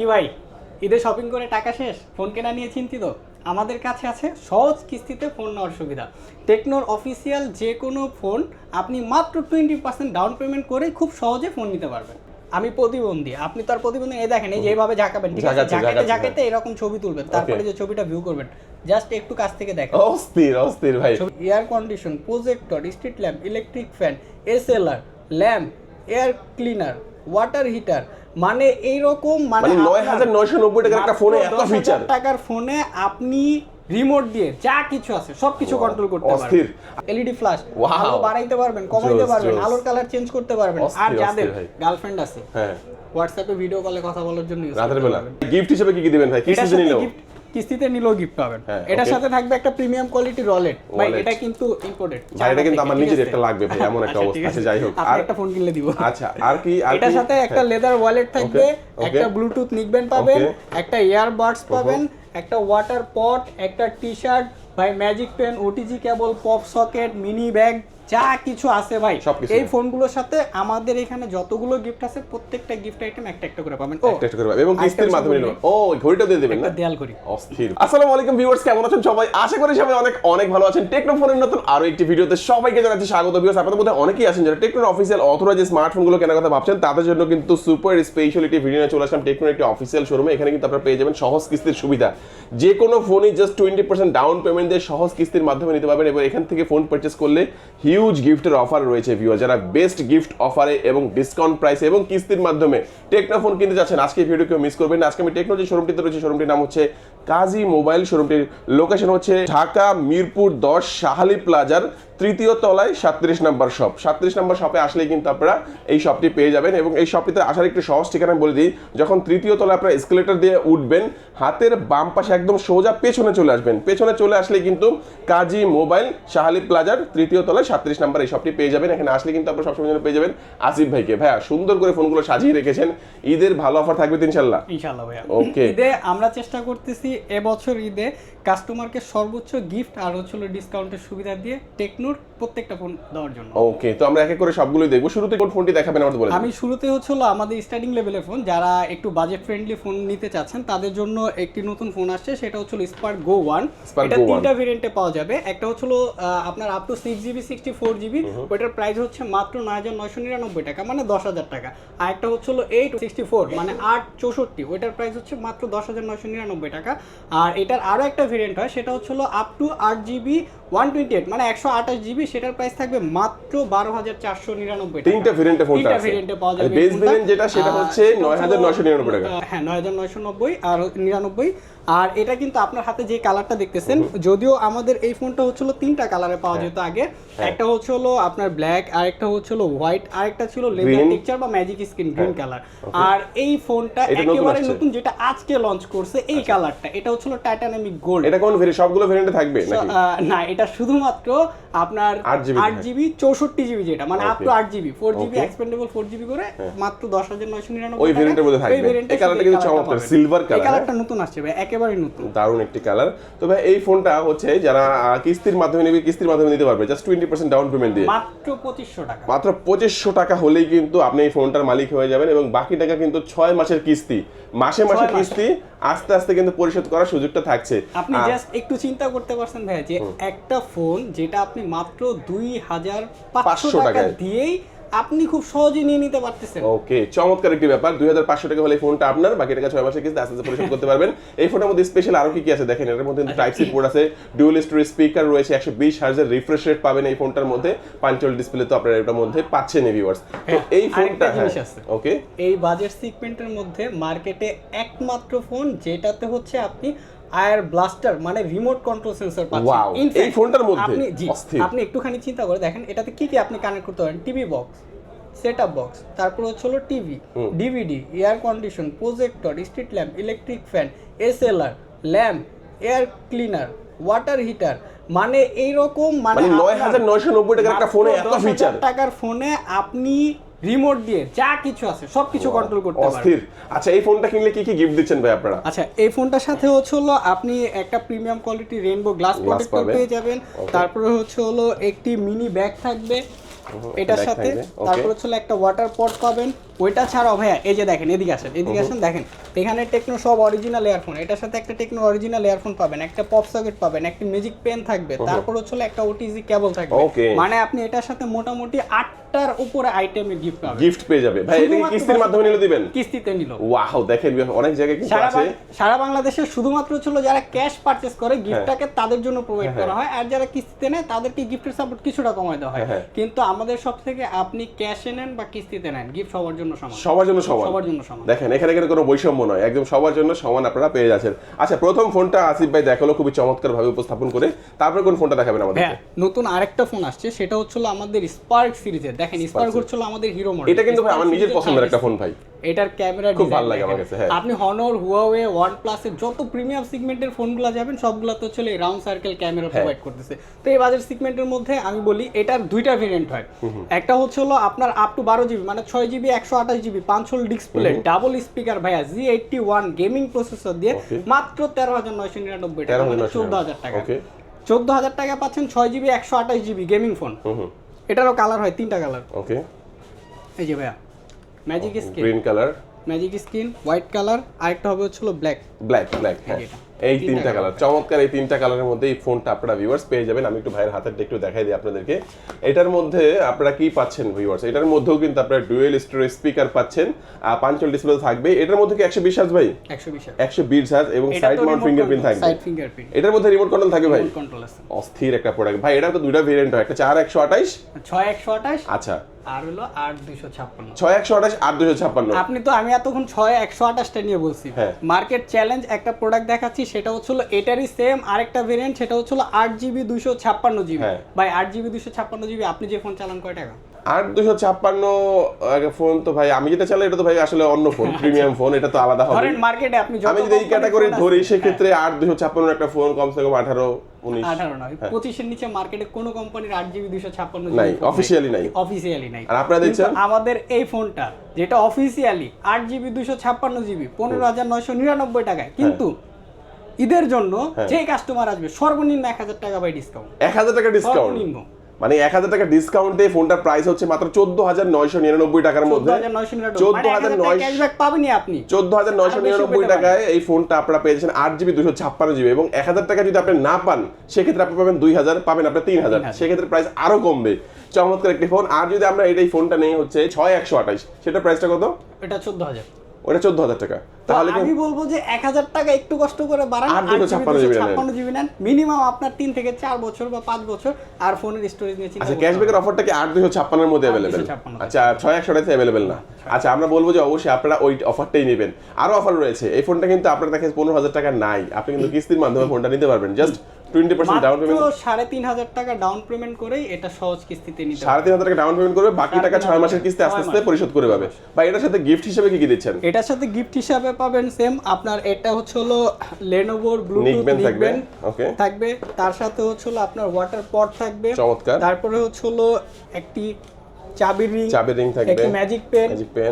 কি ভাই ঈদে শপিং করে টাকা শেষ? ফোন কেনা নিয়ে চিন্তিত? আমাদের কাছে আছে সহজ কিস্তিতে ফোন নেওয়ার সুবিধা। টেকনোর অফিসিয়াল যে কোনো ফোন আপনি মাত্র টোয়েন্টি পার্সেন্ট ডাউন পেমেন্ট করে খুব সহজে ফোন নিতে পারবেন। আমি প্রতিবন্ধী আপনি তো আর প্রতিবন্ধী এই দেখেন এই যেভাবে ঝাঁকাবেন ঠিক আছে? ঝাঁকাতে ঝাঁকাতে এরকম ছবি তুলবেন তারপরে যে ছবিটা ভিউ করবেন জাস্ট একটু কাছ থেকে দেখেন। অস্থির অস্থির ভাই। Air condition projector street lamp electric fan SLR lamp air cleaner water heater মানে এইরকম মানে মানে নয় হাজার নয়শো নব্বই টাকার একটা ফোনে এত ফিচার টাকার ফোনে আপনি রিমোট দিয়ে যা কিছু আছে সব কিছু কন্ট্রোল করতে। পারবেন। এলইডি ফ্ল্যাশ আলো বাড়াইতে পারবেন কমাইতে পারবেন আলোর কালার চেঞ্জ করতে পারবেন। আর যাদের গার্লফ্রেন্ড আছে হ্যাঁ। হোয়াটসঅ্যাপে ভিডিও কলে কথা বলার জন্য রাতের বেলা। গিফট হিসেবে কি কি দিবেন ভাই? কি সিজন নিলো কিস্তিতে নিলেও গিফট পাবেন। হ্যাঁ, এটার সাথে থাকবে একটা প্রিমিয়াম কোয়ালিটি রলেট ভাই এটা কিন্তু ইম্পোর্টেড ভাই এটা কিন্তু আমার নিজের একটা লাগবে ভাই এমন একটা অবস্থা আছে। যাই হোক। আর একটা ফোন কিনলে দিব। আচ্ছা আর কি আর এটার সাথে একটা হ্যাঁ। লেদার ওয়ালেট থাকবে একটা ব্লুটুথ নিকবেন পাবেন Okay. একটা ইয়ারবাডস পাবেন একটা ওয়াটার পট একটা টি শার্ট ভাই magic pen OTG cable pop socket mini bag যা কিছু আছে ভাই। এই ফোনগুলোর সাথে আমাদের এখানে যতগুলো গিফট আছে প্রত্যেকটা গিফট আইটেম একটা একটা করে পাবেন। একটা একটা করে পাবে। এবং কিস্তির মাধ্যমে নিলো ও ঘড়িটা দিয়ে দেবেন না? দেয়াল করি অস্থির। আসসালামু আলাইকুম ভিউয়ার্স কেমন আছেন সবাই? আশা করি সবাই অনেক অনেক ভালো আছেন। টেকনো ফোনের নতুন আরও একটি ভিডিওতে সবাইকে জানাচ্ছি স্বাগত। ভিউয়ার্স আপনাদের মধ্যে অনেকেই আছেন যারা টেকনোর অফিসিয়াল অথরাইজ স্মার্টফোনগুলো কেনার কথা ভাবছেন। তাদের জন্য কিন্তু সুপার স্পেশালিটি ভিডিও নিয়ে চলে আসলাম। টেকনোর একটি অফিসিয়াল শোরুমে এখানে কিন্তু আপনারা পেয়ে যাবেন সহজ কিস্তির সুবিধা। যে কোনো ফোনই just twenty percent down payment দিয়ে সহজ কিস্তির মাধ্যমে নিতে পারবেন এবং এখান থেকে ফোন পারচেস করলে হিউজ গিফটের অফার রয়েছে ভিউয়ার যারা বেস্ট গিফট অফারে এবং ডিসকাউন্ট প্রাইসে এবং কিস্তির মাধ্যমে টেকনো ফোন কিনতে যাচ্ছেন। আজকে ভিডিও কেউ মিস করবেন আজকে আমি টেকনো যে শোরুমটিতে রয়েছে। শোরুমটির নাম হচ্ছে কাজী মোবাইল শোরুমটির লোকেশন হচ্ছে ঢাকা, মিরপুর, দশ, শাহালি প্লাজার তৃতীয় তলায় সাতত্রিশ নাম্বার শপ সাতত্রিশ নাম্বার শপে আসলেই কিন্তু আপনারা এই শপটি পেয়ে যাবেন এবং এই শপটিতে আসার একটু সহজ ঠিকানা বলে দিই যখন তৃতীয় তলায় আপনারা এসকেলেটর দিয়ে উঠবেন হাতের বাম পাশে একদম সোজা পেছনে চলে আসবেন। পেছনে চলে আসলে কিন্তু কাজী মোবাইল শাহালি প্লাজার তৃতীয় তলায় সাতত্রিশ নাম্বার এই শপটি পেয়ে যাবেন। এখানে আসলে কিন্তু আপনারা সবসময় জন্য পেয়ে যাবেন আসিফ ভাইকে। ভাইয়া সুন্দর করে ফোনগুলো সাজিয়ে রেখেছেন। ঈদের ভালো অফার থাকবে ইনশাল্লাহ ইনশাআল্লাহ? ভাইয়া। Okay. ঈদে আমরা চেষ্টা করতেছি এবছর ঈদে কাস্টমারকে সর্বোচ্চ গিফট আর হচ্ছিল ডিসকাউন্টের সুবিধা দিয়ে টেকনোর প্রত্যেকটা ফোন দেওয়ার জন্য। ওকে তো আমরা এক এক করে সবগুলোই দেখব। শুরুতে কোন ফোনটি দেখাবেন আমাদের বলে আমি শুরুতে হচ্ছে হলো আমাদের স্টার্টিং লেভেলের ফোন যারা একটু বাজেট ফ্রেন্ডলি ফোন নিতে চাচ্ছেন তাদের জন্য একটি নতুন ফোন আসছে। সেটা হচ্ছে স্পার্ক গো ওয়ান এটা তিনটা ভেরিয়েন্টে পাওয়া যাবে। একটা হচ্ছে আপনার up to six GB sixty four GB ওইটার প্রাইস হচ্ছে মাত্র নয় হাজার নয়শো নিরানব্বই টাকা মানে দশ হাজার টাকা। আর একটা হচ্ছে হলো এইট সিক্সটি ফোর মানে আট চৌষট্টি। ওইটার প্রাইস হচ্ছে মাত্র দশ হাজার নয়শো নিরানব্বই টাকা। আর এটার আরও একটা ভেরিয়েন্ট হয় সেটা হচ্ছে হলো আপ টু আট জিবি ওয়ান টোয়েন্টি এইট মানে একশো আঠাশ জিবি সেটার প্রাইস থাকবে মাত্র বারো হাজার চারশো নিরানব্বই তিনটা ভেরিয়েন্টে ফোন তিনটা ভেরিয়েন্টে পাওয়া যাবে বেস ভেরিয়েন্ট যেটা সেটা হচ্ছে নয় হাজার নয়শো নিরানব্বই টাকা। হ্যাঁ নয় হাজার নয়শো নব্বই আর নিরানব্বই। আর এটা কিন্তু আপনার হাতে যে কালারটা দেখতেছেন যদিও আমাদের এই ফোনটা হচ্ছিল তিনটা কালারে পাওয়া হ্যাঁ। যেত আগে। একটা হচ্ছে হলো আপনার ব্ল্যাক আর একটা হচ্ছে হলো হোয়াইট আর একটা ছিল লেদার। টেক্সচার বা ম্যাজিক স্ক্রিন গ্রিন কালার আর এই ফোনটা একেবারে নতুন যেটা আজকে লঞ্চ করছে এই কালারটা। এটা হচ্ছে টাইটানিক গোল্ড এটা কোন ভেরি সবগুলো ভেরিয়েন্টে থাকবে নাকি? না এটা শুধুমাত্র আপনার 8 GB আট জিবি চৌষট্টি জিবি যেটা মানে আপ টু আট জিবি ফোর জিবি Okay. হ্যাঁ। এক্সপেন্ডেবল ফোর জিবি করে মাত্র দশ হাজার নয়শো নিরানব্বই ওই টাকা। variant এর মধ্যে থাকবে। এই কালারটা কিন্তু চমৎকার, পাবেন। silver এই কালারটা নতুন আসছে ভাই একেবারে নতুন। দারুণ একটি কালার তো ভাই এই ফোনটা হচ্ছে যারা কিস্তির মাধ্যমে নেবে কিস্তির মাধ্যমে নিতে পারবে। Just twenty percent down payment দিয়ে। মাত্র পঁচিশশো টাকা। মাত্র পঁচিশশো টাকা হলেই কিন্তু আপনি এই ফোনটার মালিক হয়ে যাবেন এবং বাকি টাকা কিন্তু ছয় মাসের কিস্তি। মাসে মাসে কিস্তি আস্তে আস্তে কিন্তু পরিশোধ করার সুযোগটা থাকছে। আপনি জাস্ট একটু চিন্তা করতে পারছেন ভাই যে একটা ফোন যেটা আপনি মাত্র দুই হাজার পাঁচশো টাকা। দিয়েই আপনি খুব সহজে নিয়ে নিতে পারতেছেন। ওকে চমৎকার একটি ব্যাপার। দুই হাজার পাঁচশো টাকা হলে এই ফোনটা আপনার বাকি টাকা ছয় মাসে কিস্তি আস্তে আস্তে পরিশোধ করতে পারবেন। এই ফোনের মধ্যে স্পেশাল আরও কি কি আছে দেখেন এর মধ্যে টাইপ সি পোর্ট আছে ডুয়েল স্টোরি স্পিকার রয়েছে একশো বিশ হার্জের রিফ্রেশ রেট পাবেন এই ফোনটার মধ্যে। পাঞ্চুয়াল ডিসপ্লে তো আপনারা এটার মধ্যে পাচ্ছেন ভিউয়ার্স তো হ্যাঁ, এই ফোনটা জিনিস ওকে। এই বাজেট সিগমেন্টের মধ্যে মার্কেটে একমাত্র ফোন যেটাতে হচ্ছে আপনি আয়ার ব্লাস্টার মানে রিমোট কন্ট্রোল সেন্সর পাচ্ছেন। এই ফোনটার মধ্যে? আপনি জি আপনি একটুখানি চিন্তা করে দেখেন এটাতে কি কি আপনি কানেক্ট করতে পারেন? TV box set up box তারপর হচ্ছে হলো TV DVD air condition projector street lamp electric fan SLR lamp air cleaner water heater মানে এইরকম মানে মানে নয় হাজার নয়শো নব্বই টাকার একটা ফোনে এত ফিচার টাকার ফোনে আপনি রিমোট দিয়ে যা কিছু আছে সব কিছু কন্ট্রোল করতে পারবেন। অস্থির। আচ্ছা এই ফোনটা কিনলে কি কি গিফট দিচ্ছেন ভাই আপনারা? আচ্ছা এই ফোনটার সাথে হচ্ছে হলো আপনি একটা premium quality rainbow glass protector পেয়ে যাবেন। তারপরে হচ্ছে হলো একটি মিনি ব্যাগ থাকবে। এটার সাথে তারপর হচ্ছে একটা ওয়াটার পট পাবেন। ওইটা ছাড়াও ভাইয়া এই যে দেখেন এদিকে আসেন এদিকে আসেন দেখেন এখানে টেকনো সব অরিজিনাল ইয়ারফোন এটার সাথে একটা টেকনো অরিজিনাল ইয়ারফোন পাবেন একটা পপ সকেট পাবেন একটা ম্যাজিক পেন থাকবে তারপর হচ্ছে একটা ওটিজি কেবল থাকবে। মানে আপনি এটার সাথে মোটামুটি আটটার উপরে আইটেমের গিফট পাবেন। গিফট পেয়ে যাবে। ভাই এটা কিস্তির মাধ্যমে নিলে দিবেন? কিস্তিতে নিল। ওয়াও দেখেন অনেক জায়গায় কিন্তু সারা আছে। সারা বাংলাদেশে শুধুমাত্র ছিল যারা ক্যাশ পারচেস করে গিফটটাকে তাদের জন্য প্রোভাইড করা হয়। আর যারা কিস্তিতে নেয় তাদেরকে গিফটের সাপোর্ট কিছুটা কমায় দেওয়া হয়। হ্যাঁ। কিন্তু আমাদের সব থেকে আপনি ক্যাশে নেন বা কিস্তিতে নেন গিফট সবার জন্য সমান। সবার জন্য সমান। সবার জন্য সমান। দেখেন এখানে কিন্তু কোনো বৈষম্য নয়। একদম সবার জন্য সমান আপনারা পেয়ে যাচ্ছেন। আচ্ছা প্রথম ফোনটা আসিফ ভাই দেখাল খুবই চমৎকার ভাবে উপস্থাপন করে। তারপরে কোন ফোনটা দেখাবেন আমাদের হ্যাঁ নতুন আরেকটা ফোন আসছে। সেটা হচ্ছিল আমাদের স্পার্ক সিরিজের। দেখেন স্পার্ক হচ্ছিল আমাদের হিরো মডেল এটা কিন্তু ভাই আমার নিজের পছন্দের একটা ফোন ভাই। এটার ক্যামেরা খুব ভালো লাগে আমার কাছে, হ্যাঁ। আপনি হনর হুয়াওয়ে ওয়ান প্লাসের যত প্রিমিয়াম সেগমেন্টের ফোনগুলো যাবেন সবগুলো তো হচ্ছে রাউন্ড সার্কেল ক্যামেরা। প্রোভাইড করতেছে। তো এই বাজার সেগমেন্টের মধ্যে আমি বলি এটার দুইটা ভেরিয়েন্ট হয়। একটা হচ্ছে হলো আপনার আপ টু বারো জিবি মানে ছয় জিবি একশো আঠাশ জিবি পাঁচ হোল ডিসপ্লে ডাবল স্পিকার ভাইয়া G eighty one gaming processor দিয়ে মাত্র তেরো হাজার নয়শো নিরানব্বই টাকা মানে চোদ্দ হাজার টাকা। ওকে চোদ্দ হাজার টাকা পাচ্ছেন ছয় জিবি একশো আঠাশ জিবি গেমিং ফোন এটারও কালার হয় তিনটা কালার ওকে এই যে ভাইয়া। Magic skin green colour magic skin white colour আরেকটা হবে হচ্ছিল ব্ল্যাক ব্ল্যাক ব্ল্যাক হ্যাঁ এই তিনটা কালার চমৎকার এই তিনটা কালারের মধ্যে এই ফোনটা আপনারা ভিউয়ার্স পেয়ে যাবেন। আমি একটু ভাইয়ের হাতেরটা একটু দেখাই দিই আপনাদেরকে। এটার মধ্যে আপনারা কি পাচ্ছেন ভিউয়ার্স এটার মধ্যেও কিন্তু আপনারা ডুয়েল স্টোরেজ স্পিকার পাচ্ছেন। আর পাঞ্চল ডিসপ্লে থাকবে এটার মধ্যে কি একশো বিশ হার্জ ভাই? একশো বিশ একশো বিশ হার্জ এবং সাইড মাউন্ট ফিঙ্গারপ্রিন্ট থাকবে। সাইড ফিঙ্গারপ্রিন্ট এটার মধ্যে রিমোট কন্ট্রোল থাকবে ভাই? কন্ট্রোল আছে। অস্থির একটা প্রোডাক্ট ভাই এটা তো দুইটা ভেরিয়েন্ট হয়। একটা চার একশো আঠাইশ ছয় একশো আঠাশ। আচ্ছা। আর হলো আট দুইশো ছাপ্পান্ন। ছয় একশো আঠাশ আট দুশো ছাপ্পান্ন। আপনি তো আমি এতক্ষণ ছয় একশো আঠাশটা নিয়ে বলছি। হ্যাঁ। মার্কেট চ্যালেঞ্জ একটা প্রোডাক্ট দেখাচ্ছি সেটা হচ্ছিল এটারই সেম আরেকটা ভেরিয়েন্ট সেটা হচ্ছিল আট জিবি দুইশো ছাপ্পান্ন জিবি। হ্যাঁ। ভাই আট জিবি দুইশো ছাপ্পান্ন জিবি আপনি যে ফোন চালান কয় টাকা? আট দুশো ছাপ্পান্ন ফোন তো ভাই আমি যেটা চালাই এটা তো ভাই আসলে অন্য ফোন প্রিমিয়াম ফোন এটা তো আলাদা হবে। মার্কেটে আপনি আমি যদি এই ক্যাটাগরি ধরি সেক্ষেত্রে আট দুশো ছাপ্পান্ন একটা ফোন কমসে কম আঠারো নয় হ্যাঁ। পঁচিশের নিচে মার্কেটে কোনো কোম্পানির আট জিবি দুইশো ছাপ্পান্ন নাই, officially নাই। অফিসিয়ালি নাই। আর আপনারা কিন্তু আমাদের এই ফোনটা যেটা অফিসিয়ালি আট জিবি দুইশো ছাপ্পান্ন জিবি পনেরো হাজার নয়শো নিরানব্বই টাকায়। কিন্তু ঈদের জন্য হ্যাঁ। যে কাস্টমার আসবে সর্বনিম্ন এক হাজার টাকা বাই ডিসকাউন্ট এক হাজার টাকা ডিসকাউন্ট সর্বনিম্ন। মানে এক হাজার টাকা ডিসকাউন্টে ফোনটার প্রাইস হচ্ছে মাত্র চোদ্দ হাজার নয়শো নিরানব্বই টাকার মধ্যে। চোদ্দ মানে হাজার ক্যাশব্যাক আপনি। চোদ্দ হাজার নয়শো নিরানব্বই টাকায় এই ফোনটা আপনারা পেয়েছেন আট জিবি দুশো ছাপ্পান্ন জিবি এবং এক হাজার টাকা যদি আপনি না পান সেক্ষেত্রে আপনি পাবেন দুই হাজার পাবেন আপনার তিন হাজার। সেক্ষেত্রে প্রাইস আরও কমবে। চমৎকার একটি ফোন আর যদি আমরা এই ফোনটা নেই হচ্ছে ছয় একশো আঠাইশ সেটা প্রাইসটা কত? এটা চোদ্দ হাজার। ওটা চোদ্দ হাজার টাকা তাহলে আমি বলব যে এক হাজার টাকা একটু কষ্ট করে বাড়ান দুশো ছাপ্পান্ন জিবি নেন। মিনিমাম আপনার তিন থেকে চার বছর বা পাঁচ বছর আর ফোনের স্টোরেজ নিয়ে আচ্ছা ক্যাশব্যাকের অফারটা কি আট দুশো ছাপ্পান্নের মধ্যে অ্যাভেলেবেল আচ্ছা ছয় একশো টাকা অ্যাভেলেবেল না? আচ্ছা আমরা বলব যে অবশ্যই আপনারা ওই অফারটাই নেবেন। আরও অফার রয়েছে। এই ফোনটা কিন্তু আপনার কাছে পনেরো হাজার টাকা নাই। আপনি কিন্তু কিস্তির মাধ্যমে ফোনটা নিতে পারবেন। Just twenty percent down payment সাড়ে তিন হাজার টাকা ডাউন পেমেন্ট করেই এটা সহজ কিস্তিতে নিতে সাড়ে তিন হাজার টাকা ডাউন পেমেন্ট করবে বাকি টাকা ছয় মাসের কিস্তি আস্তে আস্তে পরিশোধ করে পাবে। বা এটার সাথে গিফট হিসেবে কি কি দিচ্ছেন? এটার সাথে গিফট হিসাবে পাবেন সেম আপনার এটা হচ্ছে হলো লেনোভোর ব্লুটুথ থাকবে? ওকে থাকবে। তার সাথে হচ্ছে হলো আপনার ওয়াটার পট থাকবে। চমৎকার। তারপরে হচ্ছে হলো একটি চাবির রিং চাবির ring থাকবে, একটি ম্যাজিক পেন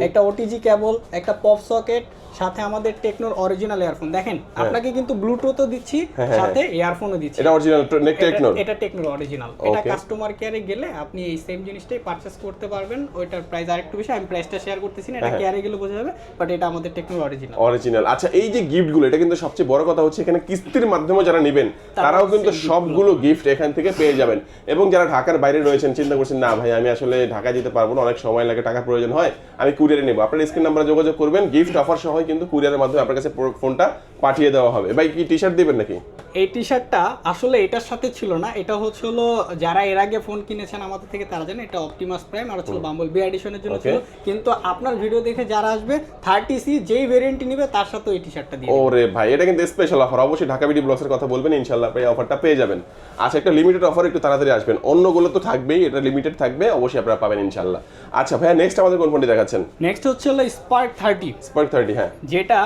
একটা ওটিজি কেবল একটা পপ সকেট সাথে আমাদের টেকনোর অরিজিনাল ইয়ারফোন দেখেন আপনাকে কিন্তু ব্লুটুথও দিচ্ছি হ্যাঁ, হ্যাঁ, সাথে ইয়ারফোনও দিচ্ছি। এটা অরিজিনাল টেকনোর এটা টেকনোর অরিজিনাল এটা. কাস্টমার কেয়ারে গেলে আপনি এই সেম জিনিসটাই পারচেস করতে পারবেন। ওইটার প্রাইস আরেকটু বেশি আমি প্রাইসটা শেয়ার করতেছি না এটা হ্যাঁ। কেয়ারে গেলে বোঝা যাবে বাট এটা আমাদের টেকনোর অরিজিনাল অরিজিনাল আচ্ছা এই যে গিফটগুলো এটা কিন্তু সবচেয়ে বড় কথা হচ্ছে এখানে কিস্তির মাধ্যমে যারা নেবেন তারাও কিন্তু সবগুলো গিফট এখান থেকে পেয়ে যাবেন। এবং যারা ঢাকার বাইরে রয়েছেন চিন্তা করছেন না ভাই আমি আসলে ঢাকা যেতে পারব না অনেক সময় লাগে টাকার প্রয়োজন হয় আমি কুরিয়ারে নেব। আপনার স্ক্রিন নাম্বারে যোগাযোগ করবেন গিফট অফার সহ কিন্তু কুরিয়ারের মাধ্যমে আপনার কাছে ফোনটা পাঠিয়ে দেওয়া হবে। ভাই কি টি শার্ট দিবেন নাকি? এই টি শার্টটা আসলে এটার সাথে ছিল না। এটা হচ্ছিল যারা এর আগে ফোন কিনেছেন আমাদের থেকে তারা জানেন এটা অপটিমাস প্রাইম আর হচ্ছে বাম্বল বি এডিশনের জন্য ছিল। কিন্তু আপনার ভিডিও দেখে যারা আসবে থার্টি সি যেই ভেরিয়েন্টটি নিবে তার সাথে এই টি শার্টটা দিয়ে ওরে ভাই এটা কিন্তু স্পেশাল অফার অবশ্যই ঢাকা বিডি ব্লগসের কথা বলবেন ইনশাল্লাহ এই অফারটা পেয়ে যাবেন। আচ্ছা একটা লিমিটেড অফার একটু তাড়াতাড়ি আসবেন। অন্যগুলো তো থাকবেই এটা লিমিটেড থাকবে অবশ্যই আপনারা পাবেন ইনশাল্লাহ আচ্ছা ভাইয়া নেক্সট আমাদের কোন ফোনটি দেখাচ্ছেন? নেক্সট হচ্ছে হলো স্পার্ক থার্টি স্পার্ক থার্টি হ্যাঁ। যেটা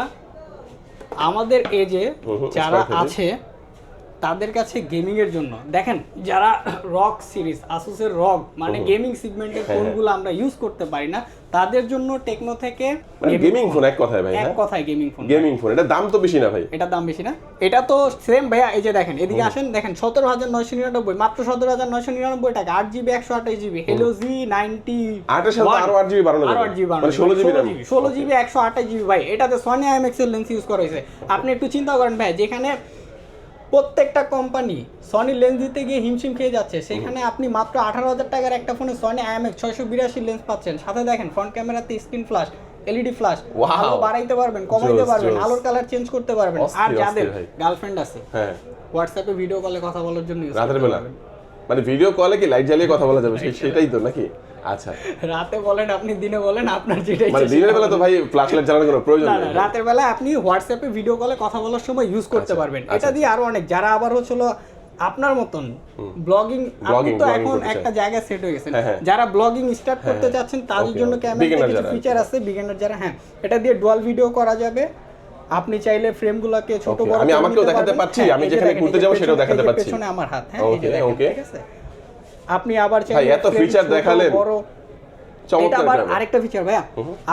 আমাদের এজে যারা আছে তাদের কাছে গেমিং এর জন্য। দেখেন যারা রক সিরিজ আসুসের রক মানে গেমিং সেগমেন্টের ফোনগুলো আমরা ইউজ করতে পারি না তাদের জন্য টেকনো থেকে মানে গেমিং ফোন এক কথায় ভাই এক হ্যাঁ? কথায় গেমিং ফোন গেমিং ফোন এটা দাম তো বেশি না ভাই। এটা দাম বেশি না। এটা তো সেম ভাইয়া এই যে দেখেন এদিকে আসেন দেখেন সতেরো হাজার নয়শো নিরানব্বই মাত্র সতেরো হাজার নয়শো নিরানব্বই টাকা আট জিবি একশো আঠাশ জিবি হেলো জি নাইনটি আটের সাথে আরও আট জিবি বাড়ানো আট জিবি মানে ষোলো জিবি ষোলো জিবি একশো আঠাশ জিবি ভাই এটাতে সনি আইএমএক্স এর লেন্স ইউজ করা হয়েছে। আপনি একটু চিন্তা করেন ভাই যেখানে প্রত্যেকটা কোম্পানি সনি লেন্স দিতে গিয়ে হিমশিম খেয়ে যাচ্ছে। সেখানে আপনি মাত্র আঠারো হাজার টাকার একটা ফোনে সনি আইএমএক্স ছয়শো বিরাশি লেন্স পাচ্ছেন। সাথে দেখেন ফ্রন্ট ক্যামেরাতে স্ক্রিন ফ্লাশ এলইডি Wow! আলো বাড়াইতে পারবেন কমাইতে পারবেন আলোর কালার চেঞ্জ করতে পারবেন। আর যাদের গার্লফ্রেন্ড আছে হ্যাঁ। হোয়াটসঅ্যাপে ভিডিও কলে কথা বলার জন্য রাতের বেলা। মানে ভিডিও কলে কি লাইট জ্বালিয়ে কথা বলা যাবে? সেটাই তো নাকি? আচ্ছা। রাতে বলেন আপনি দিনে বলেন আপনার যেটাই মানে দিনের বেলা তো ভাই ফ্ল্যাশ লাইট জ্বালানোর কোনো প্রয়োজন নেই। রাতের বেলা আপনি হোয়াটসঅ্যাপে ভিডিও কলে কথা বলার সময় ইউজ করতে আচ্ছা, পারবেন। আচ্ছা, এটা দিয়ে আরও অনেক। যারা আবার আপনার মতন ব্লগিং আপনি তো এখন একটা জায়গায় সেট হয়ে গেছেন। হ্যাঁ, হ্যাঁ। যারা ব্লগিং স্টার্ট করতে হ্যাঁ, যাচ্ছেন তাদের জন্য Beginner কিছু ফিচার আছে। বিগিনার যারা হ্যাঁ। এটা দিয়ে ডুয়াল ভিডিও করা যাবে। আপনি চাইলে ফ্রেমগুলোকে ছোট বড় আমি আমাকেও দেখাতে হ্যাঁ, আমি যেখানে ঘুরতে এই যে সেটাও দেখাতে যে পেছনে আমার হাত হ্যাঁ এই যে দেখেন ঠিক আছে? আপনি আবার ভাই, এত ছোট, দেখালেন। বড় এটা আবার আরেকটা ফিচার ভাইয়া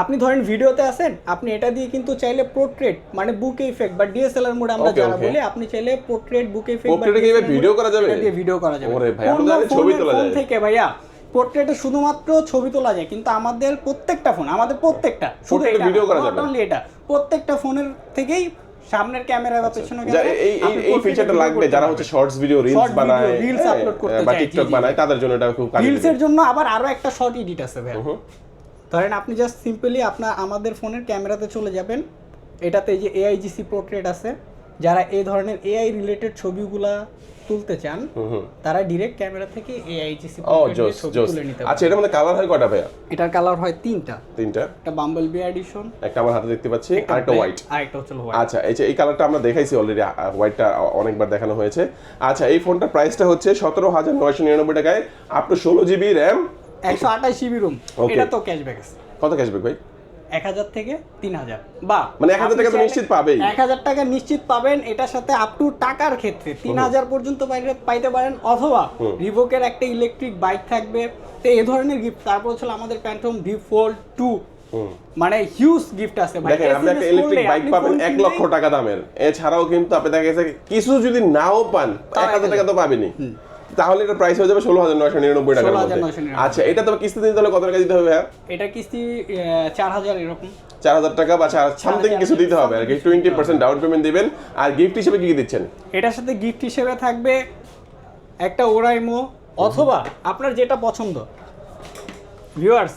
আপনি ধরেন ভিডিওতে আছেন আপনি এটা দিয়ে কিন্তু চাইলে পোর্ট্রেট মানে বুক ইফেক্ট বা ডিএসএলআর মোড আমরা যারা বলি আপনি চাইলে পোর্ট্রেট বুক ইফেক্ট কি এবার করা যাবে? দিয়ে ভিডিও করা যাবে ওরে ভাই, আমরা ছবি তোলা যায়। থেকে ভাইয়া পোর্ট্রেটে শুধুমাত্র ছবি তোলা যায় কিন্তু আমাদের প্রত্যেকটা ফোন আমাদের প্রত্যেকটা শুধু video করা যাবে? এটা প্রত্যেকটা ফোনের থেকেই সামনের ক্যামেরা বা পেছনের ক্যামেরা এই এই ফিচারটা লাগবে যারা হচ্ছে শর্টস ভিডিও রিলস বানায় রিলস আপলোড করতে করতে বা টিকটক বানায় তাদের জন্য এটা খুব কাজে রিলসের। জন্য আবার আরও একটা শর্ট এডিট আছে ভাই ধরেন আপনি জাস্ট সিম্পলি আপনার আমাদের ফোনের ক্যামেরাতে চলে যাবেন। এটাতে এই যে এআইজিসি পোর্ট্রেট আছে যারা এই ধরনের এআই রিলেটেড ছবিগুলা তুলতে চান তারা ডিরেক্ট ক্যামেরা থেকে এআইজিসি তুলে নিতে আচ্ছা এটার মধ্যে কালার হয় কয়টা ভাইয়া? এটার কালার হয় তিনটা। তিনটা। একটা বাম্বল বি এডিশন একটা আমার হাতে দেখতে পাচ্ছি আরেকটা হোয়াইট আরেকটা হচ্ছে হোয়াইট আচ্ছা এই যে এই কালারটা আমরা দেখাইছি অলরেডি হোয়াইটটা অনেকবার দেখানো হয়েছে। আচ্ছা এই ফোনটার প্রাইসটা হচ্ছে সতেরো হাজার নয়শো নিরানব্বই টাকায় আপ টু ষোলো জিবি র্যাম একশো আঠাশ জিবি রুম. এটা তো ক্যাশব্যাক আছে। কত ক্যাশব্যাক ভাই? এক হাজার থেকে তিন হাজার। বা মানে 1000 আপনি টাকা নিশ্চিত পাবেই। এক হাজার টাকা নিশ্চিত পাবেন এটার সাথে আপ টু টাকার ক্ষেত্রে। তিন হাজার পর্যন্ত পাইতে পারেন অথবা রিভোকের একটা ইলেকট্রিক বাইক থাকবে। তো এই ধরনের গিফট তারপর হচ্ছে আমাদের প্যান্টম ভি ফোল্ড টু মানে হিউজ গিফট আছে ভাই। দেখেন আপনি একটা ইলেকট্রিক বাইক পাবেন এক লক্ষ টাকা দামের। এছাড়াও কিন্তু আপনি দেখা গেছে কিছু যদি নাও পান তাও এক হাজার এক টাকা তো পাবেনি তাহলে এটা প্রাইস হয়ে যাবে ষোলো হাজার নয়শো নিরানব্বই 16,999 আচ্ছা এটা তো কিস্তি দিতে হলে কত টাকা দিতে হবে এটা কিস্তি চার হাজার এরকম। চার হাজার টাকা বা সামথিং কিছু দিতে হবে আর কি। টোয়েন্টি পার্সেন্ট ডাউন পেমেন্ট দিবেন। আর গিফট হিসেবে কি কি দিচ্ছেন? এটার সাথে গিফট হিসেবে থাকবে একটা ওরাইমো অথবা আপনার যেটা পছন্দ। ভিউয়ার্স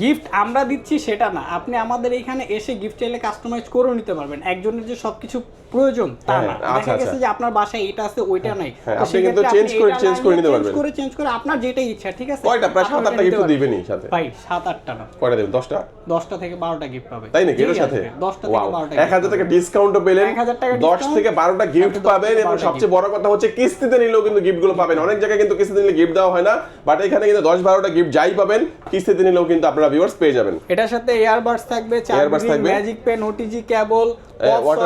গিফট আমরা দিচ্ছি সেটা না। আপনি আমাদের এখানে এসে গিফট চাইলে কাস্টমাইজ করেও নিতে পারবেন। একজনের যে সবকিছু প্রয়োজন? তা হ্যাঁ, না। আচ্ছা, দেখা গেছে আচ্ছা। যে আপনার বাসায় এটা আছে ওইটা নাই। হ্যাঁ, আপনি কিন্তু change করে- না করে নিতে পারবেন। করে চেঞ্জ করে আপনার যেটাই ইচ্ছা ঠিক আছে? কয়টা? প্রায় সাত আটটা নিতে দিবেনই সাথে। ভাই সাত আটটা না। কয়টা দেবেন? দশটা? দশটা থেকে বারোটা গিফট পাবে। তাই নাকি? যেই সাথে? আসবে, দশটা Wow, থেকে বারোটা এক হাজার টাকা ডিসকাউন্টও পেলেন। 1000 টাকা দশ discount, থেকে বারোটা গিফট পাবেন এবং সবচেয়ে বড় কথা হচ্ছে কিস্তিতে নিলেও কিন্তু গিফটগুলো পাবেন। অনেক জায়গায় কিন্তু কিস্তিতে নিলে গিফট দেওয়া হয় না বাট এখানে কিন্তু দশ বারোটা গিফট যাই পাবেন কিস্তিতে নিলেও কিন্তু আপনারা ভিউয়ার্স পেয়ে যাবেন। এটার সাথে এয়ারবাডস থাকবে Earbuds চার্জিং থাকবে। Magic pen OTG cable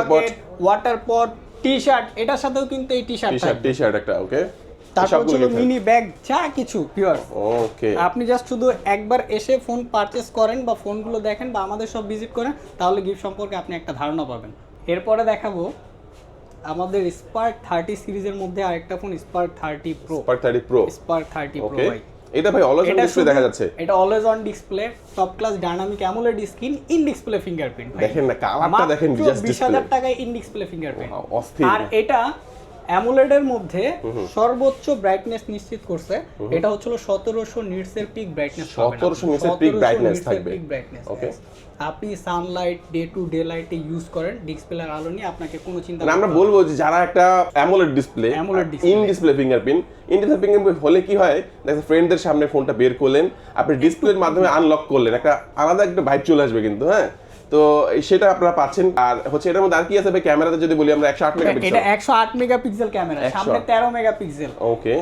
pot। Water pot T shirt এটার সাথেও কিন্তু এই টি শার্ট টি শার্ট একটা ওকে তারপর ছিল মিনি ব্যাগ যা কিছু পিওর ওকে আপনি জাস্ট শুধু একবার এসে ফোন পারচেস করেন বা ফোনগুলো দেখেন বা আমাদের সব ভিজিট করেন তাহলে গিফট সম্পর্কে আপনি একটা ধারণা পাবেন। এরপরে দেখাবো আমাদের স্পার্ক থার্টি সিরিজের মধ্যে আরেকটা phone spark thirty pro spark thirty pro spark thirty pro ভাই। এটা ভাই অলওয়েজ অন ডিসপ্লে দেখা যাচ্ছে। এটা always on display top class dynamic AMOLED screen in display fingerprint দেখেন না, কালারটা দেখেন, বিশ হাজার টাকায় ইন ডিসপ্লে ফিঙ্গারপ্রিন্ট আর এটা অ্যামোলেড এর মধ্যে সর্বোচ্চ ব্রাইটনেস নিশ্চিত করছে। এটা হচ্ছিল সতেরোশো নিটস এর পিক ব্রাইটনেস 1700 নিটস এর পিক ব্রাইটনেস থাকবে। Okay. আপনি সানলাইট ডে টু ডে লাইটে ইউজ করেন ডিসপ্লের আলো নিয়ে আপনাকে কোনো চিন্তা মানে আমরা বলব যে যারা একটা AMOLED display display। In display fingerprint in display fingerprint হলে কি হয়? দেখো ফ্রেন্ডদের সামনে ফোনটা বের করলেন আপনি ডিসপ্লের মাধ্যমে আনলক করলেন একটা আলাদা একটা ভাইব চলে আসবে কিন্তু হ্যাঁ? তো সেটা আপনারা পাচ্ছেন আর হচ্ছে এটার মধ্যে আর কি আছে ভাই ক্যামেরাতে যদি বলি আমরা একশো আট এটা মেগাপিক্সেল একশো আট মেগাপিক্সেল ক্যামেরা 108 সামনে তেরো মেগাপিক্সেল ওকে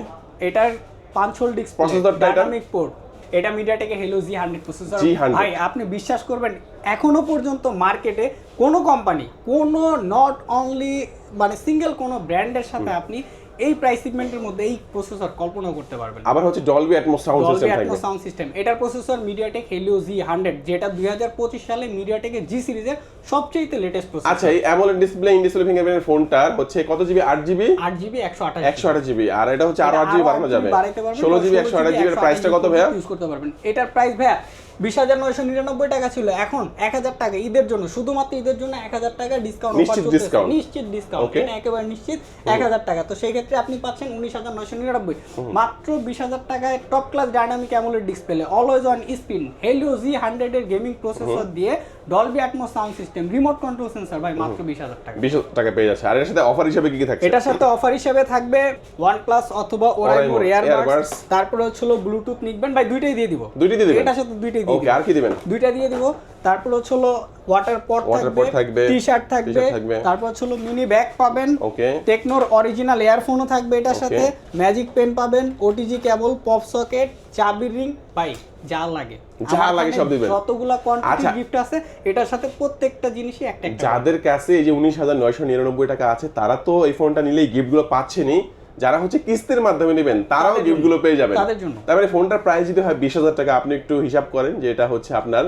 এটার পাঁচ হোল ডিসপ্লে এটা? ডাইনামিক পোর্ট এটা MediaTek Helio G hundred processor ভাই আপনি বিশ্বাস করবেন এখনও পর্যন্ত মার্কেটে কোনো কোম্পানি কোনো নট অনলি মানে সিঙ্গেল কোনো ব্র্যান্ডের সাথে আপনি এই প্রাইস সেগমেন্টের মধ্যে এই প্রসেসর কল্পনা করতে পারবেন আবার হচ্ছে ডলবি অ্যাটমস সাউন্ড সিস্টেম থাকবে। সাউন্ড সিস্টেম এটার processor MediaTek Helio G hundred যেটা দুই হাজার পঁচিশ সালে মিডিয়াটেকের জি সিরিজের সবচেয়ে লেটেস্ট প্রসেসর আচ্ছা এই অ্যামোলেড ডিসপ্লে ইন ডিসপ্লে ফিঙ্গারপ্রিন্টের ফোনটার হচ্ছে কত জিবি আট জিবি আট জিবি একশো আঠাশ একশো আঠাশ জিবি আর এটা হচ্ছে আরও আট জিবি বাড়ানো যাবে। বাড়াইতে পারবেন ষোলো জিবি একশো আঠাশ জিবির প্রাইসটা কত ভাইয়া? ইউজ করতে পারবেন। এটার প্রাইস ভাইয়া বিশ হাজার নয়শো নিরানব্বই টাকা ছিল। এখন এক হাজার টাকা। ঈদের জন্য শুধুমাত্র ঈদের জন্য এক হাজার টাকা ডিসকাউন্ট নিশ্চিত discount। নিশ্চিত ডিসকাউন্ট একেবারে নিশ্চিত এক হাজার টাকা। তো সেই ক্ষেত্রে আপনি পাচ্ছেন উনিশ হাজার নয়শো নিরানব্বই। মাত্র বিশ হাজার টাকায় top class dynamic AMOLED display always on spin Helio G hundred এর গেমিং প্রসেসর দিয়ে Dolby Atmos sound system remote control sensor ভাই মাত্র বিশ হাজার টাকা। বিশ টাকা পেয়ে যাচ্ছে। আর এর সাথে অফার হিসেবে কি কি থাকছে? এটার সাথে অফার হিসেবে থাকবে OnePlus অথবা Oraimo, Earbuds। তারপরে হচ্ছিল ব্লুটুথ নিকবেন ভাই দুইটাই দিয়ে দিব। দুইটি দিয়ে দিবেন? এটার সাথে দুইটাই দিয়ে ওকে আর কি দিবেন? দুইটা দিয়ে দিব। তারপর হচ্ছিল ওয়াটার পট থাকবে pot থাকবে, টি শার্ট থাকবে t-shirt থাকবে। তারপর হচ্ছিল মিনি ব্যাগ পাবেন। ওকে টেকনোর অরিজিনাল ইয়ারফোনও থাকবে এটার সাথে। ম্যাজিক পেন পাবেন ওটিজি কেবল পপ সকেট চাবির রিং ভাই যা লাগে। যা লাগে সব দিবেন। যতগুলা কোয়ান্টিটি আচ্ছা। গিফট আছে এটার সাথে প্রত্যেকটা জিনিসই একটা একটা যাদের কাছে এই যে উনিশ হাজার নয়শো নিরানব্বই টাকা আছে তারা তো এই ফোনটা নিলেই গিফটগুলো পাচ্ছেনই। যারা হচ্ছে কিস্তির মাধ্যমে নেবেন তারাও গিফটগুলো পেয়ে যাবেন। তাদের জন্য। তার মানে ফোনটার প্রাইস যদি হয় বিশ হাজার টাকা আপনি একটু হিসাব করেন যে এটা হচ্ছে আপনার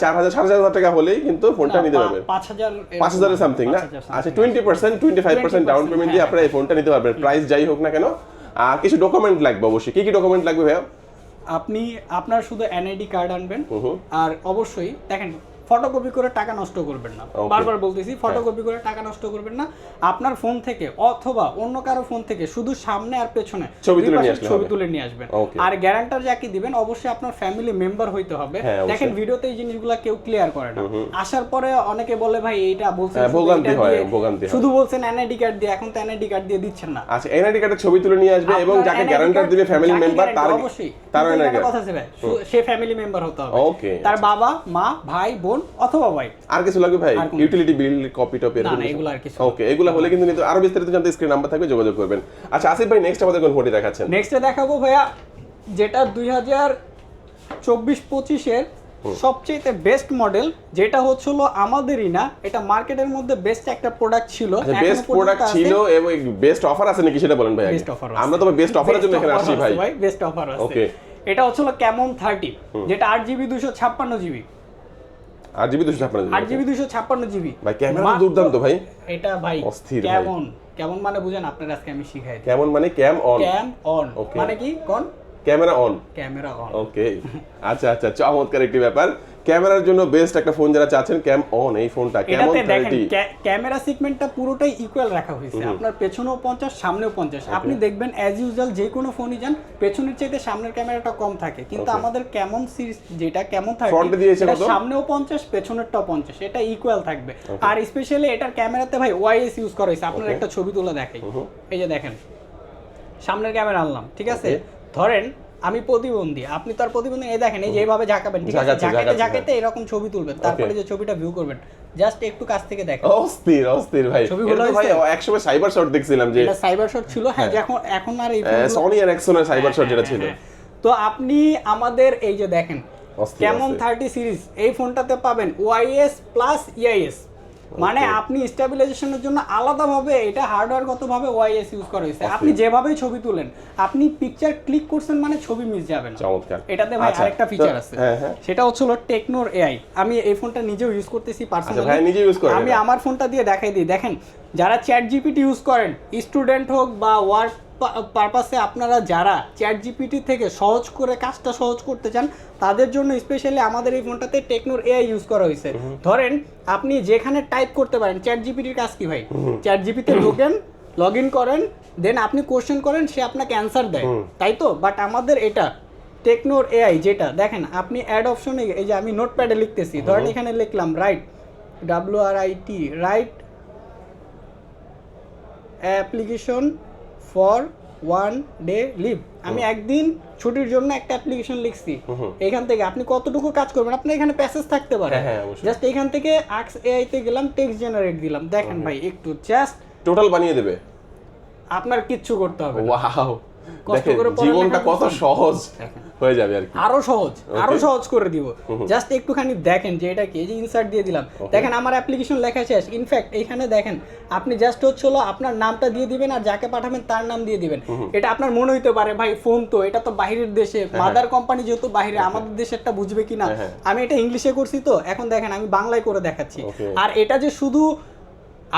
চার হাজার সাড়ে চার হাজার টাকা হলেই কিন্তু ফোনটা নিতে পারবেন। পাঁচ হাজার হাজারের সামথিং না? আচ্ছা twenty percent twenty five percent down payment দিয়ে হ্যাঁ, আপনারা এই ফোনটা নিতে পারবেন। প্রাইস যাই হোক না কেন কিছু ডকুমেন্ট লাগবে অবশ্যই। কি কি ডকুমেন্ট লাগবে ভাইয়া? আপনি আপনার শুধু এনআইডি কার্ড আনবেন। আর অবশ্যই দেখেন ফটোকপি করে টাকা নষ্ট করবেন না। বারবার বলতেছি ফটোকপি করে টাকা নষ্ট করবেন না। আপনার ফোন থেকে অথবা অন্য কারও ফোন থেকে শুধু সামনে আর পেছনে ছবি তুলে নিয়ে আসবেন। আর গ্যারান্টার যাকে দিবেন অবশ্যই আপনার ফ্যামিলি মেম্বার হইতে হবে। হ্যাঁ, দেখেন ভিডিওতে এই জিনিসগুলো কেউ ক্লিয়ার করে না। আসার পরে অনেকে বলে ভাই এইটা বলছেন হ্যাঁ, শুধু বলছেন এনআইডি কার্ড দিয়ে এখন তো এনআইডি কার্ড দিয়ে দিচ্ছেন না। আচ্ছা এনআইডি কার্ডের ছবি তুলে নিয়ে আসবে এবং যাকে গ্যারান্টার দিবে ফ্যামিলি মেম্বার তার অবশ্যই। তার এনআইডি কার্ড কথা সে ফ্যামিলি মেম্বার হতে হবে। তার বাবা মা ভাই বোন অথবা ভাই আর কিছু লাগবে ভাই? ইউটিলিটি বিল কপি টপি না, না, এগুলো আর কিছু ওকে এগুলো হলে কিন্তু নিতে আরও বিস্তারিত জানতে স্ক্রিন নাম্বার থাকবে যোগাযোগ করবেন। আচ্ছা আসিফ ভাই নেক্সট আমাদের কোন ফোনটি দেখাচ্ছেন নেক্সটে দেখাবো ভাইয়া যেটা দুই হাজার চব্বিশ পঁচিশের সবচেয়ে বেস্ট মডেল যেটা হচ্ছিল আমাদেরই না এটা মার্কেটের মধ্যে বেস্ট একটা প্রোডাক্ট ছিল। বেস্ট প্রোডাক্ট ছিল এবং বেস্ট অফার আছে নাকি সেটা বলেন ভাই। বেস্ট অফার আমরা তো বেস্ট অফারের জন্য এখানে আসছি ভাই। বেস্ট অফার আছে। Okay. এটা হচ্ছিল কেমন থার্টি যেটা আট জিবি দুশো ছাপ্পান্ন জিবি আর জিবি দুশো ছাপ্পান্ন আট জিবি দুশো ছাপ্পান্ন জিবি। ভাই ক্যামেরা তো দুর্দান্ত ভাই। এটা ভাই অস্থির ভাই। কেমন? কেমন মানে বুঝেন আপনার আজকে আমি শিখাই কেমন মানে ক্যাম অন। Cam on. মানে কি? কোন? Camera on. Camera on. Okay আচ্ছা আচ্ছা চমৎকার একটি ব্যাপার। ক্যামেরার জন্য বেস্ট একটা ফোন যারা চাচ্ছেন ক্যাম অন এই ফোনটা কেমন এটাতে দেখেন ক্যামেরা সিগমেন্টটা পুরোটাই ইকুয়াল রাখা হয়েছে। আপনার পেছনেও পঞ্চাশ সামনেও পঞ্চাশ। আপনি দেখবেন অ্যাজ ইউজুয়াল যে কোনো ফোনই যান পেছনের চাইতে সামনের ক্যামেরাটা কম থাকে। কিন্তু আমাদের কেমন সিরিজ যেটা কেমন Front এ দিয়েছে থাকে কত? সামনেও পঞ্চাশ পেছনেরটাও পঞ্চাশ। এটা ইকুয়াল থাকবে। আর স্পেশালি এটার ক্যামেরাতে ভাই ওয়াইএস ইউজ করা হয়েছে। আপনার একটা ছবি তুলে দেখাই। এই যে দেখেন সামনের ক্যামেরা আনলাম ঠিক আছে? ধরেন আমি প্রতিবন্ধী আপনি তার প্রতিবন্ধী এই দেখেন এই যে এইভাবে ঝাঁকাবেন ঠিক আছে? ঝাঁকাতে ঝাঁকাতে এরকম ছবি তুলবেন তারপরে যে ছবিটা ভিউ করবেন জাস্ট একটু কাছ থেকে দেখেন। অস্থির অস্থির ভাই। ছবিগুলো ভাই? একসময় সাইবার শট দেখছিলাম যে এটা সাইবার শট ছিল হ্যাঁ এখন এখন আর এই সনি আর এক্সনের সাইবার শট যেটা ছিল। হ্যাঁ, হ্যাঁ। তো আপনি আমাদের এই যে দেখেন কেমন। থার্টি সিরিজ এই ফোনটাতে পাবেন ওয়াইএস প্লাস ইআইএস মানে. আপনি স্টেবিলাইজেশনের জন্য আলাদাভাবে এটা হার্ডওয়্যারগতভাবে ওয়াইএস ইউজ করা হয়েছে। আপনি যেভাবে ছবি তুলেন আপনি পিকচার ক্লিক করছেন মানে ছবি মিস যাবে না। চমৎকার। এটাতে ভাই আচ্ছা, আরেকটা ফিচার আছে। হ্যাঁ হ্যাঁ। সেটা হচ্ছিল টেকনোর এআই আমি এই ফোনটা নিজেও ইউজ করতেছি আচ্ছা পার্সোনালি ভাই নিজে ইউজ করেন আমি আমার ফোনটা দিয়ে দেখাই দিই। দেখেন যারা চ্যাট জিপিটি ইউজ করেন স্টুডেন্ট হোক বা ওয়ার্ক পারপাসে আপনারা যারা চ্যাট জিপিটি থেকে সহজ করে কাজটা সহজ করতে চান তাদের জন্য স্পেশালি আমাদের এই ফোনটাতে টেকনোর এআই ইউজ করা হয়েছে। ধরেন আপনি যেখানে টাইপ করতে পারেন চ্যাট জিপিটির কাজ কি ভাই? চ্যাট জিপিতে ঢোকেন লগ ইন করেন দেন আপনি কোশ্চেন করেন সে আপনাকে অ্যান্সার দেয়। তাই তো? বাট আমাদের এটা টেকনোর এআই যেটা দেখেন আপনি অ্যাড অপশনে এই যে আমি নোটপ্যাডে লিখতেছি ধরেন এখানে লিখলাম write W R I T write application for one day leave আমি একদিন ছুটির জন্য একটা অ্যাপ্লিকেশন লিখছি। এখান থেকে আপনি কতটুকু কাজ করবেন? আপনি এখানে প্যাসেজ থাকতে পারে। হ্যাঁ, হ্যাঁ, জাস্ট এখান থেকে আক্স এআইতে গেলাম টেক্সট জেনারেট দিলাম। দেখেন ভাই একটু জাস্ট টোটাল বানিয়ে দেবে? আপনার কিচ্ছু করতে হবে। ওয়াও জীবনটা কত সহজ হয়ে যাবে আর কি। আরও সহজ আরও সহজ করে দিব। জাস্ট একটুখানি দেখেন যে এটা কি এই যে ইনসার্ট দিয়ে দিলাম। দেখেন আমার অ্যাপ্লিকেশন লেখা শেষ। ইনফ্যাক্ট এখানে দেখেন আপনি জাস্ট হচ্ছিল আপনার নামটা দিয়ে দিবেন আর যাকে পাঠাবেন তার নাম দিয়ে দিবেন। এটা আপনার মনে হইতে পারে ভাই ফোন তো এটা তো বাইরের দেশে। মাদার কোম্পানি যেহেতু বাইরে আমাদের দেশেরটা বুঝবে কিনা? হ্যাঁ, হ্যাঁ। আমি এটা ইংলিশে করছি তো এখন দেখেন আমি বাংলায় করে দেখাচ্ছি। আর এটা যে শুধু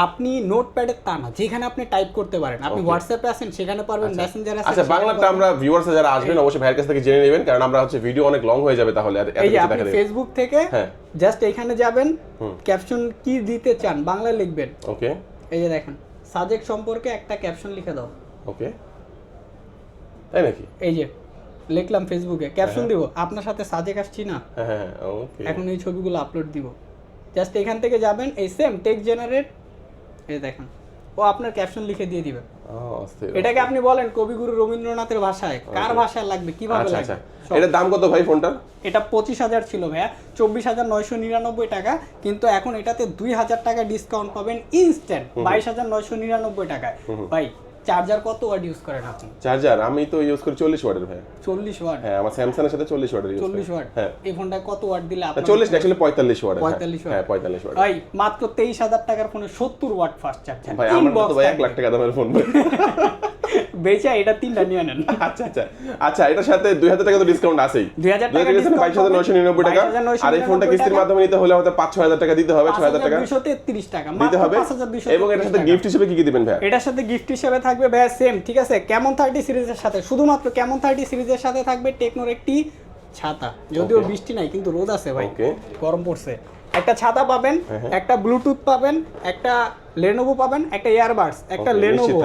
আপনি নোটপ্যাডের তা না যেখানে আপনি টাইপ করতে পারেন আপনি হোয়াটসঅ্যাপে আছেন সেখানে পারবেন মেসেঞ্জারে আচ্ছা বাংলাটা আমরা ভিউয়ার্স যারা আসবেন অবশ্যই ভাইয়ের কাছ থেকে জেনে নেবেন কারণ আমরা হচ্ছে ভিডিও অনেক লং হয়ে যাবে তাহলে আর এত এই যে আপনি ফেসবুক থেকে হ্যাঁ। জাস্ট এখানে যাবেন ক্যাপশন কি দিতে চান বাংলা লিখবেন। ওকে এই যে দেখেন সাজেক সম্পর্কে একটা ক্যাপশন লিখে দাও। ওকে তাই নাকি? এই যে লিখলাম ফেসবুকে ক্যাপশন দিব আপনার সাথে সাজেক আসছি না। হ্যাঁ হ্যাঁ ওকে এখন এই ছবিগুলো আপলোড দিব। জাস্ট এখান থেকে যাবেন এই সেম টেক জেনারেট এই দেখেন। ও আপনার ক্যাপশন লিখে দিয়ে দিবে। এটাকে আপনি বলেন কবিগুরু রবীন্দ্রনাথের ভাষায় কার ভাষায় লাগবে কীভাবে আচ্ছা লাগবে? আচ্ছা। এটার দাম কত ভাই ফোনটা এটা পঁচিশ হাজার ছিল ভাইয়া চব্বিশ হাজার নয়শো নিরানব্বই টাকা কিন্তু এখন এটাতে দুই হাজার টাকা ডিসকাউন্ট পাবেন ইনস্ট্যান্ট বাইশ হাজার নয়শো নিরানব্বই টাকায়। ভাই চার্জার কত ওয়াট ইউজ করেন আপনি? চার্জার আমি তো ইউজ করি চল্লিশ ওয়াটের ভাই। চল্লিশ ওয়াট? হ্যাঁ আমার স্যামসাং এর সাথে চল্লিশ ওয়াটের ইউজ চল্লিশ ওয়াট? হ্যাঁ। এই ফোনটায় কত ওয়াট দিলে না, আপনার চল্লিশ না অ্যাকচুয়ালি পঁয়তাল্লিশ ওয়াটের হ্যাঁ। 45 watt। হ্যাঁ পঁয়তাল্লিশ ওয়াট ভাই মাত্র তেইশ হাজার টাকার ফোনে সত্তর ওয়াট ফাস্ট চার্জার ভাই আমার তো ভাই এক লাখ টাকা দামের ফোন ভাই বেচা এটা তিনটা নিয়ে নেন আচ্ছা আচ্ছা। আচ্ছা এটার সাথে দুই হাজার টাকা তো ডিসকাউন্ট আছেই। 2000 টাকা নয়শো নিরানব্বই টাকা। 22,999 আর এই ফোনটা কিস্তির মাধ্যমে নিতে হলে হয়তো পাঁচ ছয় হাজার টাকা দিতে হবে ছয় হাজার টাকা। দুশো তেত্রিশ টাকা দিতে মাত্র হবে। পাঁচ হাজার দুশো এবং এটার সাথে গিফট হিসেবে কি কি দিবেন ভাই? এটার সাথে গিফট হিসেবে থাকবে ভাইয়া সেম ঠিক আছে? কেমন থার্টি সিরিজের সাথে? শুধুমাত্র কেমন থার্টি সিরিজের সাথে থাকবে টেকনোর একটি ছাতা। যদিও বৃষ্টি নাই কিন্তু রোদ আছে ভাই. গরম পড়ছে। একটা ছাতা পাবেন একটা ব্লুটুথ পাবেন একটা লেনোভো পাবেন একটা ইয়ারবাডস একটা লেনোভো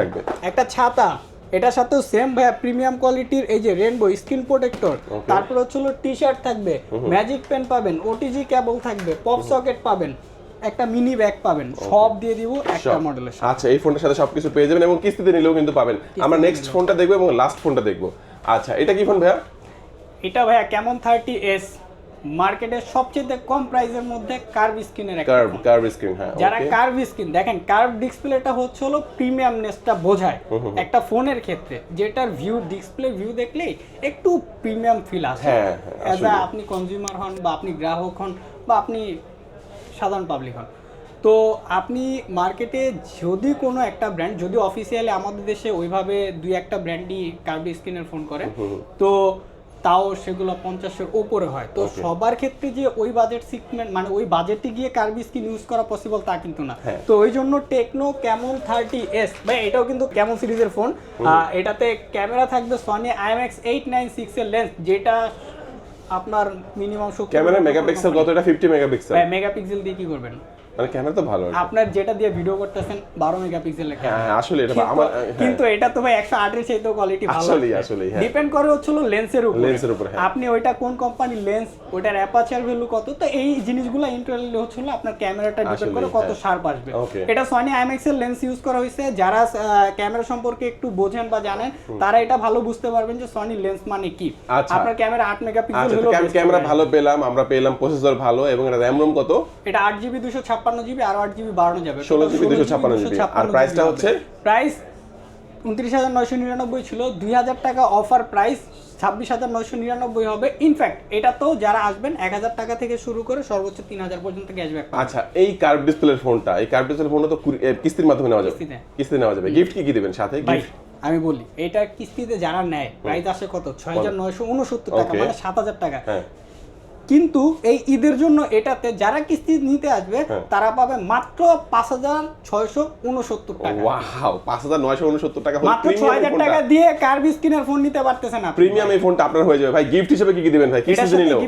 একটা ছাতা। এটার সাথেও সেম ভাইয়া প্রিমিয়াম কোয়ালিটির এই যে রেনবো স্ক্রিন প্রোটেক্টর তারপর হচ্ছে টি শার্ট থাকবে। ম্যাজিক পেন পাবেন ওটিজি কেবল থাকবে পপ সকেট পাবেন। একটা মিনি ব্যাগ পাবেন। সব দিয়ে দিব একটা। মডেলের আচ্ছা এই ফোনটার সাথে সবকিছু পেয়ে যাবেন এবং কিস্তিতে নিলেও কিন্তু পাবেন। আমরা নেক্সট ফোনটা দেখব এবং লাস্ট ফোনটা দেখব। আচ্ছা এটা কি ফোন ভাইয়া? এটা ভাইয়া কেমন থার্টি এস মার্কেটের সবচেয়ে কম প্রাইসের মধ্যে কার্ভ স্ক্রিনের একটা কার্ভ কার্ভ স্ক্রিন হ্যাঁ যারা. কার্ভ স্ক্রিন দেখেন কার্ভ ডিসপ্লেটা হচ্ছে হলো প্রিমিয়ামনেসটা বোঝায়। একটা ফোনের ক্ষেত্রে যেটার ভিউ ডিসপ্লে ভিউ দেখলেই একটু প্রিমিয়াম ফিল আসে। হ্যাঁ, হ্যাঁ, আপনি কনজিউমার হন বা আপনি গ্রাহক হন বা আপনি সাধারণ পাবলিক হন। তো আপনি মার্কেটে যদি কোনো একটা ব্র্যান্ড যদি অফিসিয়ালি আমাদের দেশে ওইভাবে দুই একটা ব্র্যান্ডই কার্ভ স্ক্রিনের ফোন করে তো তাও সেগুলো পঞ্চাশের ওপরে হয়। তো সবার ক্ষেত্রে যে ওই বাজেট সিগমেন্ট মানে ওই বাজেটে গিয়ে কার্বি স্ক্রিন ইউজ করা পসিবল তা কিন্তু না। হ্যাঁ। তো ওই জন্য টেকনো ক্যামন থার্টি এস ভাই এটাও কিন্তু ক্যামন সিরিজের ফোন এটাতে ক্যামেরা থাকবে Sony IMX eight nine six এর লেন্স যেটা আপনার মিনিমাম ক্যামেরা মেগাপিক্সেল কত এটা ফিফটি মেগাপিক্সেল। মেগাপিক্সেল দিয়ে কি করবেন? মানে ক্যামেরা তো ভালো আপনার যেটা দিয়ে ভিডিও করতেছেন বারো মেগাপিক্সেলের হ্যাঁ হ্যাঁ, আসলে এটা আমার হ্যাঁ। কিন্তু এটা তো ভাই একশো আটের চাইতে কোয়ালিটি ভালো। আসলেই, আসলেই, হ্যাঁ। ডিপেন্ড করে হচ্ছিল লেন্সের উপর। এর উপর, হ্যাঁ। আপনি ওইটা কোন কোম্পানির লেন্স ওইটার অ্যাপাচার ভ্যালু কত? তো এই জিনিসগুলো ইন্টারলি হচ্ছিল আপনার ক্যামেরাটা ডিপেন্ড করে কত হ্যাঁ। শার্প আসবে। এটা সনি আইএমএক্স এর লেন্স ইউজ করা হয়েছে। যারা ক্যামেরা সম্পর্কে একটু বোঝেন বা জানেন তারা এটা ভালো বুঝতে পারবেন যে সনি লেন্স মানে কি। আচ্ছা। আপনার ক্যামেরা আট মেগাপিক্সেল আচ্ছা হলো ক্যামেরা ভালো পেলাম আমরা পেলাম প্রসেসর ভালো এবং এটা র্যাম রোম কত? এটা আট জিবি দুশো ছাপ্পান্ন জিবি আর আট জিবি বাড়ানো যাবে। 16 GB 256 GB আর প্রাইসটা হচ্ছে? প্রাইস উনত্রিশ হাজার নয়শো নিরানব্বই ছিল। দুই হাজার টাকা অফার প্রাইস ছাব্বিশ হাজার নয়শো নিরানব্বই হবে। ইনফ্যাক্ট এটা তো যারা আসবেন এক হাজার টাকা থেকে শুরু করে সর্বোচ্চ তিন হাজার পর্যন্ত ক্যাশব্যাক আচ্ছা এই কার্ভ ডিসপ্লের ফোনটা এই কার্ভ ডিসপ্লের ফোনটা তো কিস্তির মাধ্যমে নেওয়া যাবে। কিস্তিতে। কিস্তিতে নেওয়া যাবে। গিফট কি কি দিবেন সাথে? গিফট আমি বলি এটা কিস্তিতে যারা নেয় প্রাইস আসে কত? ছয় হাজার নয়শো উনসত্তর টাকা মানে সাত হাজার টাকা। হ্যাঁ। কিন্তু এই ঈদের জন্য এটাতে যারা কিস্তি নিতে আসবে হ্যাঁ। তারা পাবে মাত্র পাঁচ হাজার ছয়শো উনসত্তর টাকা। ওয়াও পাঁচ হাজার নয়শো উনসত্তর টাকা মাত্র ছয় হাজার টাকা দিয়ে কার্ভ স্ক্রিনের ফোন নিতে পারতেছেন আপনি? প্রিমিয়াম এই ফোনটা আপনার হয়ে যাবে। ভাই গিফট হিসেবে কি কি দিবেন ভাই? কিস্তিতে নিলেও?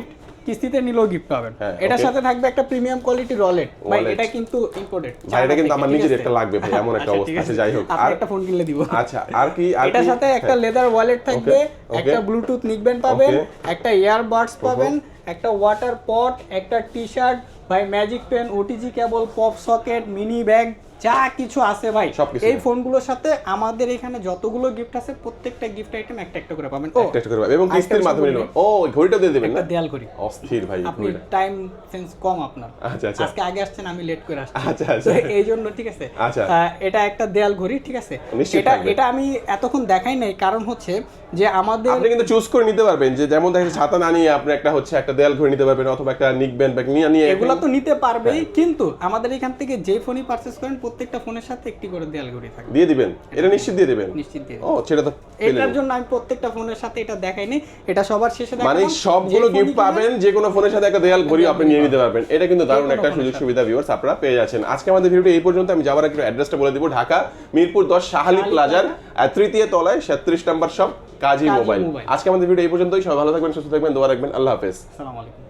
কিস্তিতে নিলেও গিফট পাবেন। হ্যাঁ, এটার সাথে থাকবে একটা প্রিমিয়াম কোয়ালিটির ওয়ালেট ভাই এটা কিন্তু ইম্পোর্টেড ভাই এটা কিন্তু আমার নিজের একটা লাগবে ভাই এমন একটা অবস্থা। আছে। যাই হোক আর একটা ফোন কিনলে দিব। আচ্ছা আর কি আর এটার সাথে একটা হ্যাঁ। লেদার ওয়ালেট থাকবে একটা ব্লুটুথ নিকবেন পাবেন. একটা ইয়ারবাডস পাবেন একটা ওয়াটার পট একটা টি শার্ট ভাই magic pen OTG cable pop socket mini bag যা কিছু আছে ভাই। এই ফোনগুলোর সাথে আমাদের এখানে যতগুলো গিফট আছে প্রত্যেকটা গিফট আইটেম একটা একটা করে পাবেন ও একটা একটা করে পাবে। এবং কিস্তির মাধ্যমে নিল ও ঘড়িটা দিয়ে দেবেন না দেয়াল করি অস্থির ভাই আপনি টাইম সেন্স কম আপনার আচ্ছা, আচ্ছা। আজকে আগে আসছেন আমি লেট করে আসছি আচ্ছা, আচ্ছা। এই জন্য ঠিক আছে আচ্ছা। এটা একটা দেয়াল ঘড়ি ঠিক আছে এটা এটা আমি এতক্ষণ দেখাই নাই কারণ হচ্ছে যে আমাদের আপনি কিন্তু চুজ করে নিতে পারবেন যে যেমন দেখেন ছাতা না নিয়ে আপনি একটা হচ্ছে একটা দেয়াল ঘড়ি নিতে পারবেন অথবা একটা নিক ব্যান্ড ব্যাগ নিয়ে নিয়ে এগুলো তো নিতে পারবেই হ্যাঁ। কিন্তু আমাদের এখান থেকে যে ফোনই পারচেজ করেন প্রত্যেকটা ফোনের সাথে একটি করে দেয়াল ঘড়ি থাকবে দিয়ে দিবেন? এটা নিশ্চিত দিয়ে দিবেন? নিশ্চিত দিয়ে ও সেটা তো এটার জন্য আমি প্রত্যেকটা ফোনের সাথে এটা দেখাইনি এটা সবার শেষে মানে সবগুলো গিফট পাবেন যে কোনো ফোনের সাথে একটা দেয়াল ঘড়ি আপনি নিয়ে নিতে পারবেন। এটা কিন্তু দারুণ একটা সুযোগ সুবিধা ভিউয়ার্স আপনারা পেয়ে যাচ্ছেন। আজকে আমাদের ভিডিওটা এই পর্যন্ত। আমি যাবার একটু অ্যাড্রেসটা বলে দিব। ঢাকা মিরপুর দশ শাহালি শাহালি প্লাজার তৃতীয় তলায় সাতত্রিশ নম্বর সব কাজী মোবাইল। আজকে আমাদের ভিডিও এই পর্যন্তই। সবাই ভালো থাকবেন সুস্থ থাকবেন দোয়া রাখবেন। আল্লাহ হাফেজ। আসসালামু আলাইকুম।